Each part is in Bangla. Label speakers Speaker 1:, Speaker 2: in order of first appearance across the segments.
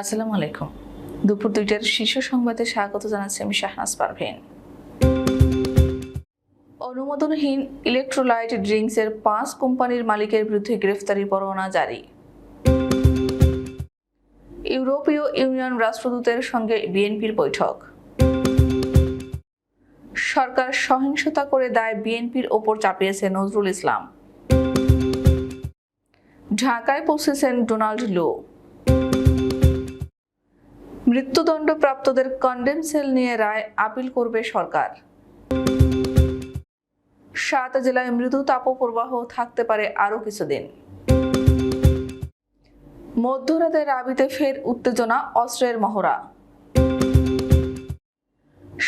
Speaker 1: আসসালামু আলাইকুম। দুপুর দুইটার শীর্ষ সংবাদে স্বাগত জানাচ্ছি আমি শাহনাজ পারভীন। অনুমোদনহীন ইলেকট্রোলাইট ড্রিঙ্কসের পাঁচ কোম্পানির মালিকের বিরুদ্ধে গ্রেফতারি পরোয়ানা জারি। ইউরোপীয় ইউনিয়ন রাষ্ট্রদূতের সঙ্গে বিএনপির বৈঠক। সরকার সহিংসতা করে দায় বিএনপির ওপর চাপিয়েছে নজরুল ইসলাম। ঢাকায় পৌঁছেছেন ডোনাল্ড লো। মৃত্যুদণ্ডপ্রাপ্তদের কন্ডেম সেল নিয়ে রায় আপিল করবে সরকার। সাত জেলায় মৃদু তাপপ্রবাহ থাকতে পারে আরও কিছুদিন। মধ্যরাতে রাবিতে ফের উত্তেজনা, অস্ত্রের মহড়া।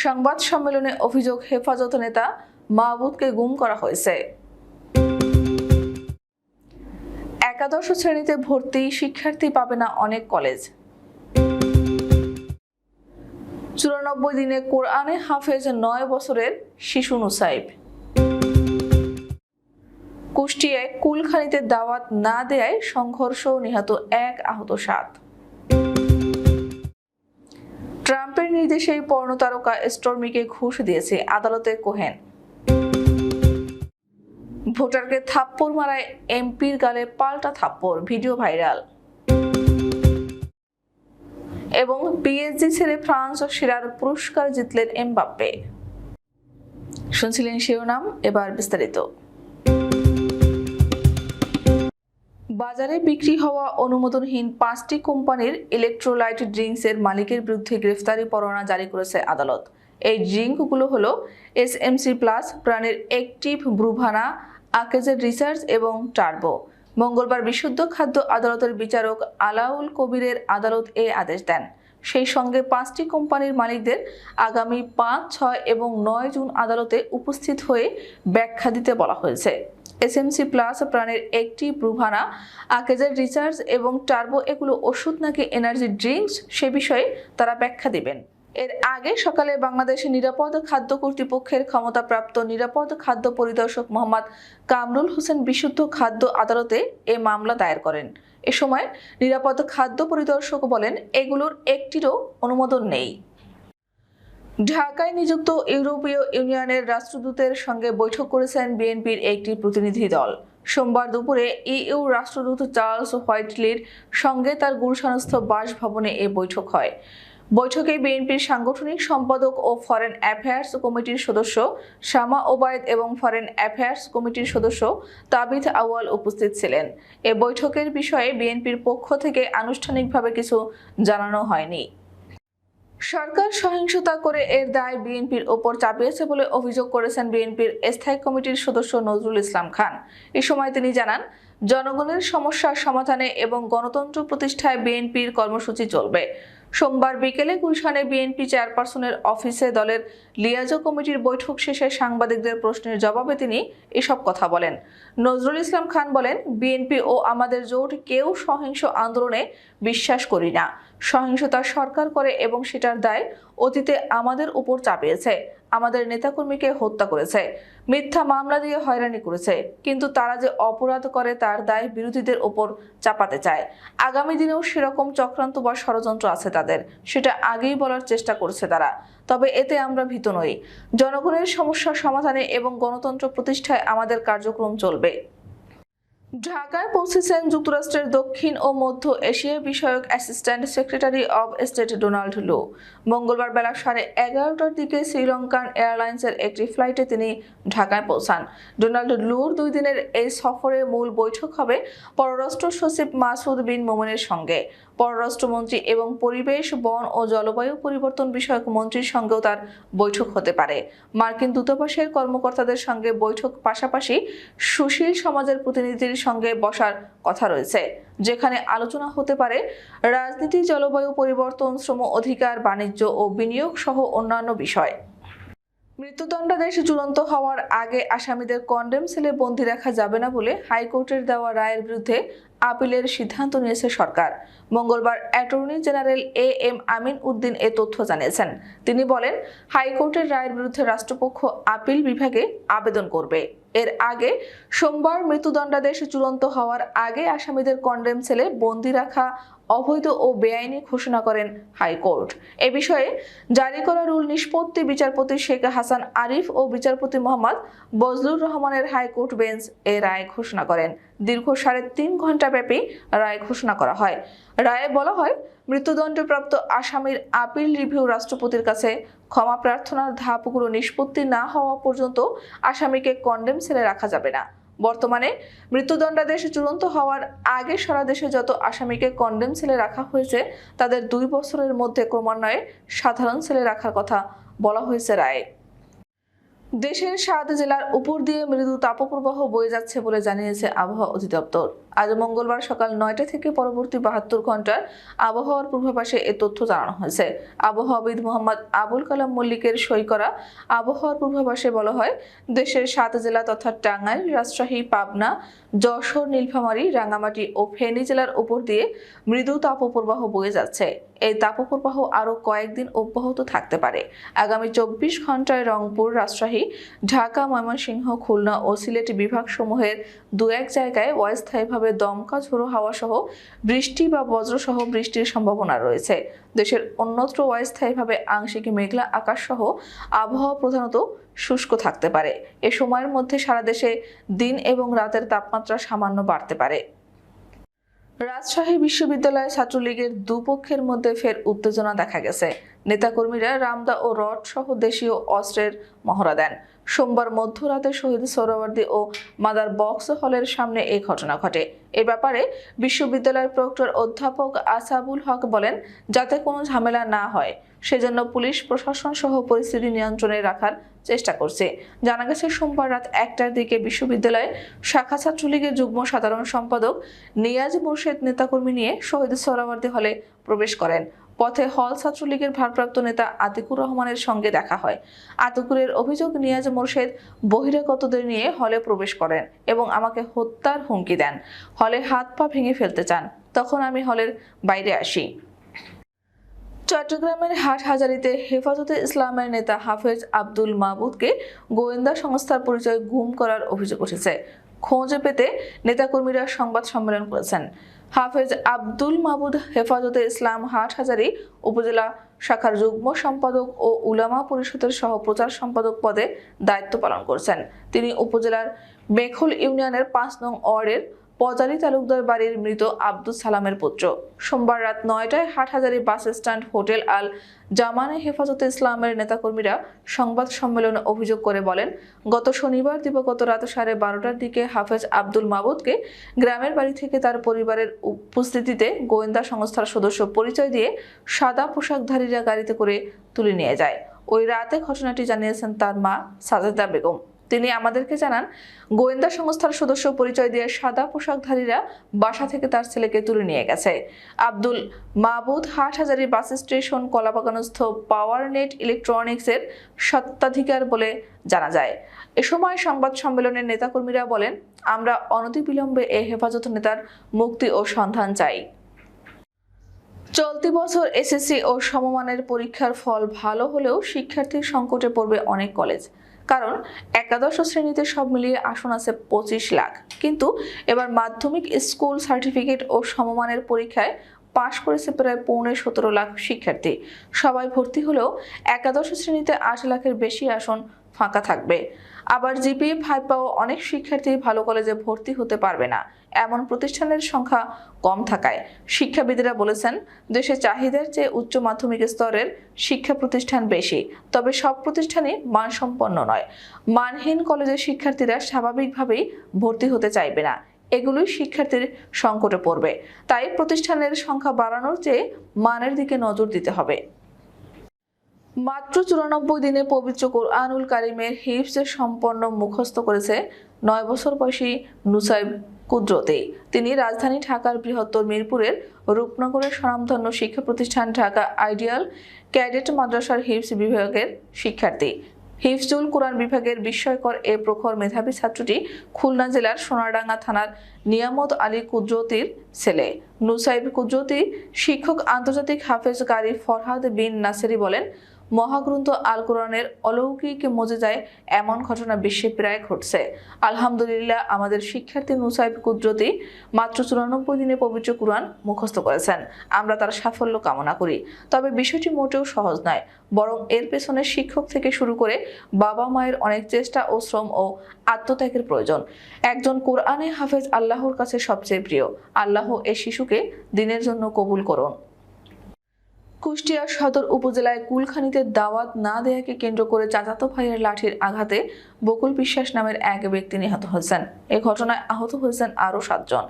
Speaker 1: সংবাদ সম্মেলনে অভিযোগ, হেফাজত নেতা মাহবুদকে গুম করা হয়েছে। একাদশ শ্রেণীতে ভর্তি শিক্ষার্থী পাবে না অনেক কলেজ চুরানব্বই দিনে কোরআনে হাফেজ নয় বছরের শিশু নুসাইব। কুষ্টিয়ায় কুলখানিতে দাওয়াত না দেয়ায় সংঘর্ষ, নিহত এক আহত সাত। ট্রাম্পের নির্দেশেই পর্ণতারকা স্টর্মিকে ঘুষ দিয়েছে আদালতে কোহেন। ভোটারকে থাপ্পড় মারায় এমপির গালে পাল্টা থাপ্পড়, ভিডিও ভাইরাল। এবং পিএসজি ছেড়ে ফ্রান্স ও সেরার পুরস্কার জিতলেন এমবাপ্পে। শুনছিলেন শিরোনাম, এবার বিস্তারিত। বাজারে বিক্রি হওয়া অনুমোদনহীন পাঁচটি কোম্পানির ইলেকট্রোলাইট ড্রিঙ্কসের মালিকের বিরুদ্ধে গ্রেফতারি পরোয়ানা জারি করেছে আদালত। এই ড্রিঙ্কগুলো হলো এস এমসি প্লাস প্রাণের একটিভ ব্রুভানা, আকেজের রিসার্চ এবং টার্বো। মঙ্গলবার বিশুদ্ধ খাদ্য আদালতের বিচারক আলাউল কবিরের আদালত এ আদেশ দেন। সেই সঙ্গে পাঁচটি কোম্পানির মালিকদের আগামী পাঁচ, ছয় এবং নয় জুন আদালতে উপস্থিত হয়ে ব্যাখ্যা দিতে বলা হয়েছে। এসএমসি প্লাস প্রাণের একটি ব্রুভানা আকেজের রিচার্জ এবং টার্বো, এগুলো ওষুধ নাকি এনার্জি ড্রিঙ্কস সে বিষয়ে তারা ব্যাখ্যা দিবেন। এর আগে সকালে বাংলাদেশের নিরাপদ খাদ্য কর্তৃপক্ষের ক্ষমতাপ্রাপ্ত নিরাপদ খাদ্য পরিদর্শক মোহাম্মদ কামরুল হোসেন বিশুদ্ধ খাদ্য আদালতে এ মামলা দায়ের করেন। এ সময় নিরাপদ খাদ্য পরিদর্শক বলেন, এগুলোর একটিরও অনুমোদন নেই। ঢাকায় নিযুক্ত ইউরোপীয় ইউনিয়নের রাষ্ট্রদূতের সঙ্গে বৈঠক করেছেন বিএনপির একটি প্রতিনিধি দল। সোমবার দুপুরে ইইউ রাষ্ট্রদূত চার্লস হোয়াইটলির সঙ্গে তার গুরুসনস্থ বাসভবনে এ বৈঠক হয়। বৈঠকে বিএনপির সাংগঠনিক সম্পাদক ও ফরেন অ্যাফেয়ার্স কমিটির সদস্য শামা ওবায়দ এবং ফরেন অ্যাফেয়ার্স কমিটির সদস্য তাবিথ আওয়াল উপস্থিত ছিলেন। এ বৈঠকের বিষয়ে বিএনপির পক্ষ থেকে আনুষ্ঠানিকভাবে কিছু জানানো হয়নি। সরকার সহিংসতা করে এর দায় বিএনপির ওপর চাপিয়েছে বলে অভিযোগ করেছেন বিএনপির স্থায়ী কমিটির সদস্য নজরুল ইসলাম খান। এ সময় তিনি জানান, জনগণের সমস্যার সমাধানে এবং গণতন্ত্র প্রতিষ্ঠায় বিএনপির কর্মসূচি চলবে। সোমবার বিকেলে গুলশানে বিএনপি চেয়ারপারসনের অফিসে দলের লিয়াজো কমিটির বৈঠক শেষে সাংবাদিকদের প্রশ্নের জবাবে তিনি এসব কথা বলেন। নজরুল ইসলাম খান বলেন, বিএনপি ও আমাদের জোট কেউ সহিংস আন্দোলনে বিশ্বাস করি না। সহিংসতা সরকার করে এবং সেটার দায় অতীতে আমাদের উপর চাপিয়েছে। আমাদের নেতাকর্মীকে হত্যা করেছে। মিথ্যা মামলা দিয়ে হয়রানি করেছে। কিন্তু তারা যে অপরাধ করে তার দায় বিরোধীদের ওপর চাপাতে চায়। আগামী দিনেও সেরকম চক্রান্ত বা ষড়যন্ত্র আছে তাদের। সেটা আগেই বলার চেষ্টা করছে তারা। তবে এতে আমরা ভীত নই। জনগণের সমস্যার সমাধানে এবং গণতন্ত্র প্রতিষ্ঠায় আমাদের কার্যক্রম চলবে। ঢাকায় পৌঁছেছেন যুক্তরাষ্ট্রের দক্ষিণ ও মধ্য এশিয়া বিষয়ক assistant secretary of state Donald Lu. মঙ্গলবার বেলা সাড়ে এগারোটার দিকে শ্রীলঙ্কান এয়ারলাইন্সের একটি ফ্লাইটে তিনি ঢাকায় পৌঁছান। ডোনাল্ড লুর দুই দিনের এই সফরে মূল বৈঠক হবে পররাষ্ট্র সচিব মাসুদ বিন মোমেনের সঙ্গে। পররাষ্ট্রমন্ত্রী এবং পরিবেশ, বন ও জলবায়ু পরিবর্তন বিষয়ক মন্ত্রীর সঙ্গেও তার বৈঠক হতে পারে। মার্কিন দূতাবাসের কর্মকর্তাদের সঙ্গে বৈঠক পাশাপাশি সুশীল সমাজের প্রতিনিধির সঙ্গে বসার কথা রয়েছে, যেখানে আলোচনা হতে পারে রাজনীতি, জলবায়ু পরিবর্তন, শ্রম অধিকার, বাণিজ্য ও বিনিয়োগ সহ অন্যান্য বিষয়। মৃত্যুদণ্ডাদেশ চূড়ান্ত হওয়ার আগে আসামিদের কন্ডেম সেলে বন্দী রাখা যাবে না বলে হাইকোর্টের দেওয়া রায়ের বিরুদ্ধে আপিলের সিদ্ধান্ত নিয়েছে সরকার। মঙ্গলবার attorney general A M Amin Uddin এ তথ্য জানিয়েছেন। তিনি বলেন, হাইকোর্টের রায়ের বিরুদ্ধে রাষ্ট্রপক্ষ আপিল বিভাগে আবেদন করবে। এর আগে সোমবার মৃত্যুদণ্ডাদেশ চূড়ান্ত হওয়ার আগে আসামিদের কন্ডেম সেলে বন্দি রাখা অবৈধ ও বেআইনি ঘোষণা করেন হাইকোর্ট। এ বিষয়ে জারি করা রুল নিষ্পত্তি বিচারপতি শেখ হাসান আরিফ ও বিচারপতি মোহাম্মদ বজলুর রহমানের হাইকোর্ট বেঞ্চ এ রায় ঘোষণা করেন। দীর্ঘ সাড়ে তিন ঘণ্টা ব্যাপী রায় ঘোষণা করা হয়। রায়ে বলা হয় মৃত্যুদণ্ডপ্রাপ্ত আসামির আপিল রিভিউ রাষ্ট্রপতির কাছে ক্ষমা প্রার্থনার ধাপগুলো নিষ্পত্তি না হওয়া পর্যন্ত আসামিকে কন্ডেম সেলে রাখা যাবে না। বর্তমানে মৃত্যুদণ্ডাদেশ চূড়ান্ত হওয়ার আগে সারা দেশে যত আসামিকে কন্ডেম সেলে রাখা হয়েছে, তাদের দুই বছরের মধ্যে ক্রমান্বয়ে সাধারণ সেলে রাখার কথা বলা হয়েছে রায়ে। দেশের সাত জেলার উপর দিয়ে মৃদু তাপপ্রবাহ বয়ে যাচ্ছে বলে জানিয়েছে আবহাওয়া অধিদপ্তর। আজ মঙ্গলবার সকাল নয়টা থেকে পরবর্তী বাহাত্তর ঘণ্টার আবহাওয়ার পূর্বাভাসে এ তথ্য জানানো হয়েছে। আবহাওয়াবিদ মোহাম্মদ আবুল কালাম মল্লিকের সই করা আবহাওয়ার পূর্বাভাসে বলা হয়, দেশের সাত জেলা তথা টাঙ্গাইল, রাজশাহী, পাবনা, যশোর, নীলফামারী রাঙামাটি ও ফেনী জেলার উপর দিয়ে মৃদু তাপপ্রবাহ বয়ে যাচ্ছে। এই তাপপ্রবাহ আরও কয়েকদিন অব্যাহত থাকতে পারে। আগামী চব্বিশ ঘন্টায় রংপুর, রাজশাহী, ঢাকা, ময়মনসিংহ, খুলনা ও সিলেট বিভাগসমূহের দু এক জায়গায় অস্থায়ীভাবে দমকা ঝোড়ো হাওয়া সহ বৃষ্টি বা বজ্রসহ বৃষ্টির সম্ভাবনা রয়েছে। দেশের অন্যত্র অস্থায়ীভাবে আংশিক মেঘলা আকাশ সহ আবহাওয়া প্রধানত শুষ্ক থাকতে পারে। এ সময়ের মধ্যে সারা দেশে দিন এবং রাতের তাপমাত্রা সামান্য বাড়তে পারে। রাজশাহী বিশ্ববিদ্যালয়ে ছাত্রলীগের দুপক্ষের মধ্যে ফের উত্তেজনা দেখা গেছে। নেতাকর্মীরা রামদা ও রড সহ দেশীয় অস্ত্রের মহড়া দেন। সোমবার মধ্যরাতে শহীদ সোহরাওয়ার্দী ও মাদার বক্স হলের সামনে এই ঘটনা ঘটে। এ ব্যাপারে বিশ্ববিদ্যালয়ের প্রক্টর অধ্যাপক আসাবুল হক বলেন, যাতে কোনো ঝামেলা না হয়, সেজন্য পুলিশ, প্রশাসন সহ পরিস্থিতি নিয়ন্ত্রণে রাখার চেষ্টা করছে। জানা গেছে, সোমবার রাত একটার দিকে বিশ্ববিদ্যালয়ে শাখা ছাত্রলীগের যুগ্ম সাধারণ সম্পাদক নিয়াজ মোর্শেদ নেতাকর্মী নিয়ে শহীদ সোহরাওয়ার্দী হলে প্রবেশ করেন। পথে হল ছাত্রলীগের ভারপ্রাপ্ত নেতা আতিকুর রহমানের সঙ্গে দেখা হয়। আতিকুরের অভিযোগ, নিয়াজ মোর্শেদ বহিরাগতদের নিয়ে হলে প্রবেশ করেন এবং আমাকে হত্যার হুমকি দেন। হলে হাত পা ভেঙে ফেলতে চান। তখন আমি হলের বাইরে আসি। চট্টগ্রামের হাটহাজারিতে হেফাজতে ইসলামের নেতা হাফেজ আব্দুল মাহবুদকে গোয়েন্দা সংস্থার পরিচয় গুম করার অভিযোগ উঠেছে। খোঁজে পেতে নেতাকর্মীরা সংবাদ সম্মেলন করেছেন। হাফেজ আব্দুল মাবুদ হেফাজতে ইসলাম হাট হাজারি উপজেলা শাখার যুগ্ম সম্পাদক ও উলামা পরিষদের সহ প্রচার সম্পাদক পদে দায়িত্ব পালন করছেন। তিনি উপজেলার মেখুল ইউনিয়নের পাঁচ নং ওয়ার্ডের পজারি তালুকদার বাড়ির মৃত আব্দুল সালামের পুত্র। সোমবার রাত নয়টায় হাটহাজারি বাস স্ট্যান্ড হোটেল আল জামানে হেফাজতে ইসলামের নেতাকর্মীরা সংবাদ সম্মেলনে অভিযোগ করে বলেন, গত শনিবার দিবগত রাত সাড়ে বারোটার দিকে হাফেজ আব্দুল মাবুদকে গ্রামের বাড়ি থেকে তার পরিবারের উপস্থিতিতে গোয়েন্দা সংস্থার সদস্য পরিচয় দিয়ে সাদা পোশাকধারীরা গাড়িতে করে তুলে নিয়ে যায়। ওই রাতে ঘটনাটি জানিয়েছেন তার মা সাজেদা বেগম। তিনি আমাদেরকে জানান, গোয়েন্দা সংস্থার সদস্য পরিচয় দিয়ে সাদা পোশাকধারীরা বাসা থেকে তার ছেলেকে তুলে নিয়ে গেছে। আব্দুল মাহবুদ হাটহাজারি বাস স্টেশন, কলাবাগানস্থ পাওয়ার নেট ইলেকট্রনিক্সের সত্ত্বাধিকার বলে জানা যায়। এ সময় সংবাদ সম্মেলনের নেতাকর্মীরা বলেন, আমরা অনতিবিলম্বে এ হেফাজত নেতার মুক্তি ও সন্ধান চাই। চলতি বছর এসএসসি ও সমমানের পরীক্ষার ফল ভালো হলেও শিক্ষার্থীর সংকটে পড়বে অনেক কলেজ। কারণ একাদশ শ্রেণীতে সব মিলিয়ে আসন আছে পঁচিশ লাখ। কিন্তু এবার মাধ্যমিক স্কুল সার্টিফিকেট ও সমমানের পরীক্ষায় পাশ করেছে প্রায় পৌনে সতেরো লাখ শিক্ষার্থী। সবাই ভর্তি হলেও একাদশ শ্রেণীতে আট লাখের বেশি আসন ফাঁকা থাকবে। আবার জিপিএ ফাইভ পাওয়া অনেক শিক্ষার্থী ভালো কলেজে ভর্তি হতে পারবে না। এমন প্রতিষ্ঠানের সংখ্যা কম থাকায়। শিক্ষাবিদরা বলেছেন, দেশে চাহিদার চেয়ে উচ্চ মাধ্যমিক স্তরের শিক্ষা প্রতিষ্ঠান বেশি। তবে সব প্রতিষ্ঠানই মানসম্পন্ন নয়। মানহীন কলেজের শিক্ষার্থীরা স্বাভাবিকভাবেই ভর্তি হতে চাইবে না। এগুলোই শিক্ষার্থীর সংকটে পড়বে। তাই প্রতিষ্ঠানের সংখ্যা বাড়ানোর চেয়ে মানের দিকে নজর দিতে হবে। মাত্র চুরানব্বই দিনে পবিত্র কোরআনুল কারিমের হিফজে সম্পন্ন মুখস্থ করেছে নয় বছর বয়সী নুসাইব কুদরতে। তিনি রাজধানী ঢাকার বৃহত্তর মিরপুরের রূপনগরের স্বনামধন্য শিক্ষা প্রতিষ্ঠান ঢাকা আইডিয়াল ক্যাডেট মাদ্রাসার হিফজ বিভাগের শিক্ষার্থী। হিফজুল কোরআন বিভাগের বিস্ময়কর এ প্রখর মেধাবী ছাত্রটি খুলনা জেলার সোনাডাঙ্গা থানার নিয়ামত আলী কুদরতির ছেলে। নুসাইব কুদরতি শিক্ষক আন্তর্জাতিক হাফেজ কারি ফরহাদ বিন নাসেরি বলেন মহাগ্রন্থ আল কোরআনের অলৌকিক মজেজায় এমন ঘটনা বিশ্বে প্রায় ঘটছে। আলহামদুলিল্লাহ, আমাদের শিক্ষার্থী মুসাইব কুদরতি মাত্র চুরানব্বই দিনে পবিত্র কোরআন মুখস্থ করেছেন। আমরা তার সাফল্য কামনা করি। তবে বিষয়টি মোটেও সহজ নয়, বরং এর পেছনে শিক্ষক থেকে শুরু করে বাবা মায়ের অনেক চেষ্টা ও শ্রম ও আত্মত্যাগের প্রয়োজন। একজন কোরআনে হাফেজ আল্লাহর কাছে সবচেয়ে প্রিয়। আল্লাহ এ শিশুকে দিনের জন্য কবুল করুন। কুষ্টিয়া সদর উপজেলায় কুলখানিতে দাওয়াত না দেয়াকে কেন্দ্র করে চাচাতো ভাইয়ের লাঠির আঘাতে বকুল বিশ্বাস নামের এক ব্যক্তি নিহত হয়েছেন। এ ঘটনায় আহত হয়েছেন আরও সাতজন।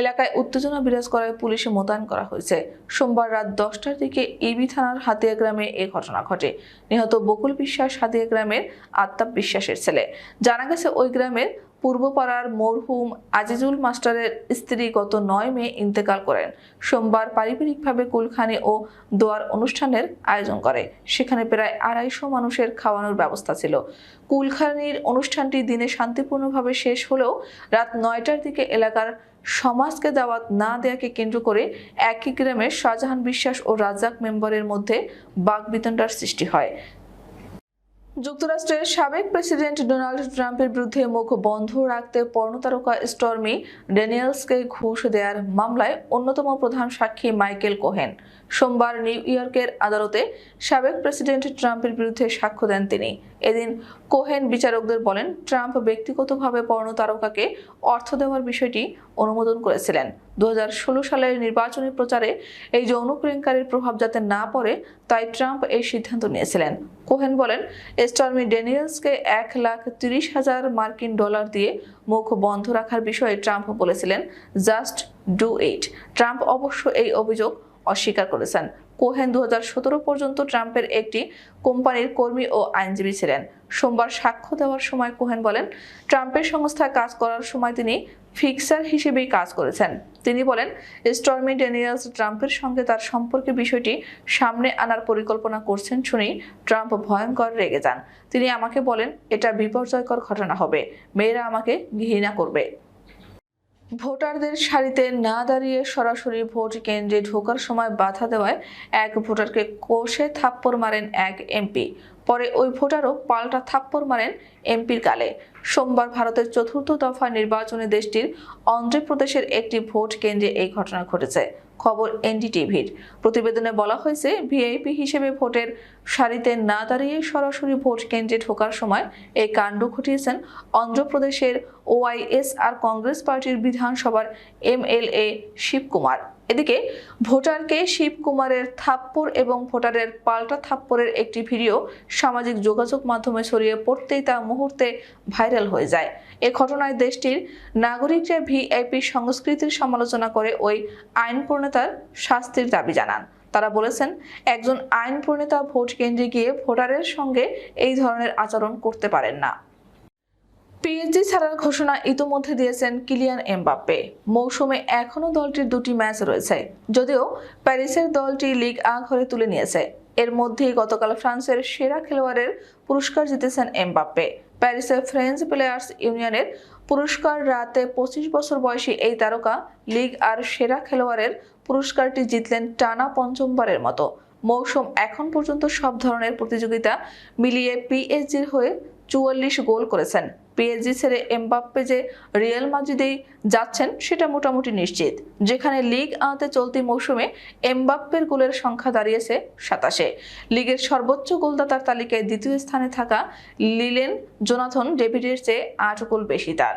Speaker 1: এলাকায় উত্তেজনা বিরাজ করায় পুলিশে মোতায়েন করা হয়েছে। সোমবার রাত দশটার দিকে ইবি থানার হাতিয়া গ্রামে এ ঘটনা ঘটে। নিহত বকুল বিশ্বাস হাতিয়া গ্রামের আত্মাপ বিশ্বাসের ছেলে। জানা গেছে ওই গ্রামের পূর্বপাড়ার মরহুম আজিজুল মাস্টারের স্ত্রী গত নয় মে ইন্তেকাল করেন। সোমবার পারিবারিকভাবে কুলখানি ও দোয়ার অনুষ্ঠানের আয়োজন করে। সেখানে প্রায় আড়াইশো মানুষের খাওয়ানোর ব্যবস্থা ছিল। কুলখানির অনুষ্ঠানটি দিনে শান্তিপূর্ণভাবে শেষ হলেও রাত নয়টার দিকে এলাকার সমাজকে দাওয়াত না দেয়াকে কেন্দ্র করে একই গ্রামে শাহজাহান বিশ্বাস ও রাজাক মেম্বারের মধ্যে বাগবিতণ্ডার সৃষ্টি হয়। যুক্তরাষ্ট্রের সাবেক প্রেসিডেন্ট ডোনাল্ড ট্রাম্পের বিরুদ্ধে মুখ বন্ধ রাখতে পর্ণতারকা স্টর্মি ড্যানিয়েলসকে ঘুষ দেওয়ার মামলায় অন্যতম প্রধান সাক্ষী মাইকেল কোহেন। সোমবার নিউ ইয়র্কের আদালতে সাবেক প্রেসিডেন্ট ট্রাম্পের বিরুদ্ধে সাক্ষ্য দেন তিনি। এদিন কোহেন বিচারকদের বলেন, ট্রাম্প ব্যক্তিগতভাবে পর্ণ তারকাকে অর্থ দেওয়ার বিষয়টি অনুমোদন করেছিলেন। দু হাজার ষোলো সালের নির্বাচনী প্রচারে এই যৌন কেলেঙ্কারির প্রভাব যাতে না পড়ে, তাই ট্রাম্প এই সিদ্ধান্ত নিয়েছিলেন। কোহেন বলেন, স্টর্মি ড্যানিয়েলসকে এক লাখ তিরিশ হাজার মার্কিন ডলার দিয়ে মুখ বন্ধ রাখার বিষয়ে ট্রাম্প বলেছিলেন, জাস্ট ডু ইট। ট্রাম্প অবশ্য এই অভিযোগ অস্বীকার করেছেন। কোহেন দু হাজার সতেরো পর্যন্ত ট্রাম্পের একটি কোম্পানির কর্মী ও আইনজীবী ছিলেন। সোমবার সাক্ষ্য দেওয়ার সময় কোহেন বলেন, ট্রাম্পের সংস্থায় কাজ করার সময় তিনি ফিক্সার হিসেবেই কাজ করেছেন। তিনি বলেন, স্টর্মি ড্যানিয়েলস ট্রাম্পের সঙ্গে তার সম্পর্কে বিষয়টি সামনে আনার পরিকল্পনা করছেন শুনেই ট্রাম্প ভয়ঙ্কর রেগে যান। তিনি আমাকে বলেন, এটা বিপর্যয়কর ঘটনা হবে। মেয়েরা আমাকে ঘৃণা করবে। ভোটারদের সারিতে না দাঁড়িয়ে সরাসরি ভোট কেন্দ্রে ঢোকার সময় বাধা দেওয়ায় এক ভোটারকে কোষে থাপ্পড় মারেন এক এমপি। পরে ওই ভোটারও পাল্টা থাপ্পড় মারেন এমপির গালে। সোমবার ভারতের চতুর্থ দফা নির্বাচনে দেশটির অন্ধ্রপ্রদেশের একটি ভোট কেন্দ্রে এই ঘটনা ঘটেছে। খবর এনডিটিভির। প্রতিবেদনে বলা হয়েছে, ভিআইপি হিসেবে ভোটের সারিতে না দাঁড়িয়ে সরাসরি ভোট কেন্দ্রে ঢোকার সময় এই কাণ্ড ঘটিয়েছেন অন্ধ্রপ্রদেশের ওআইএসআর কংগ্রেস পার্টির বিধানসভার এমএলএ শিবকুমার। এদিকে, ভোটারকে শিবকুমারের থাপ্পড় এবং ভোটারের পাল্টা থাপ্পড়ের একটি ভিডিও সামাজিক যোগাযোগ মাধ্যমে ছড়িয়ে পড়তেই তা মুহূর্তে ভাইরাল হয়ে যায়। এ ঘটনায় দেশটির নাগরিকরা ভিআইপি সংস্কৃতির সমালোচনা করে ওই আইন প্রণেতার শাস্তির দাবি জানান। তারা বলেছেন, একজন আইন প্রণেতা ভোট কেন্দ্রে গিয়ে ভোটারের সঙ্গে এই ধরনের আচরণ করতে পারেন না। পিএসজি ছাড়ার ঘোষণা ইতোমধ্যে দিয়েছেন কিলিয়ান এমবাপ্পে। মৌসুমে এখনও দলটির দুটি ম্যাচ রয়েছে, যদিও প্যারিসের দলটি লিগ আ ঘরে তুলে নিয়েছে। এর মধ্যেই গতকাল ফ্রান্সের সেরা খেলোয়াড়ের পুরস্কার জিতেছেন এমবাপ্পে। প্যারিসের ফ্রেঞ্চ প্লেয়ার্স ইউনিয়নের পুরস্কার রাতে পঁচিশ বছর বয়সী এই তারকা লিগ আর সেরা খেলোয়াড়ের পুরস্কারটি জিতলেন টানা পঞ্চমবারের মতো। মৌসুম এখন পর্যন্ত সব ধরনের প্রতিযোগিতা মিলিয়ে পিএসজির হয়ে চুয়াল্লিশ গোল করেছেন। পিএসজি ছেড়ে এমবাপ্পে যে রিয়াল মাদ্রিদেই যাচ্ছেন, সেটা মোটামুটি নিশ্চিত। যেখানে লিগ আতে চলতি মৌসুমে এমবাপ্পের গোলের সংখ্যা দাঁড়িয়েছে সাতাশে। লিগের সর্বোচ্চ গোলদাতার তালিকায় দ্বিতীয় স্থানে থাকা লিলেন জোনাথন ডেভিডের চেয়ে আট গোল বেশি তার।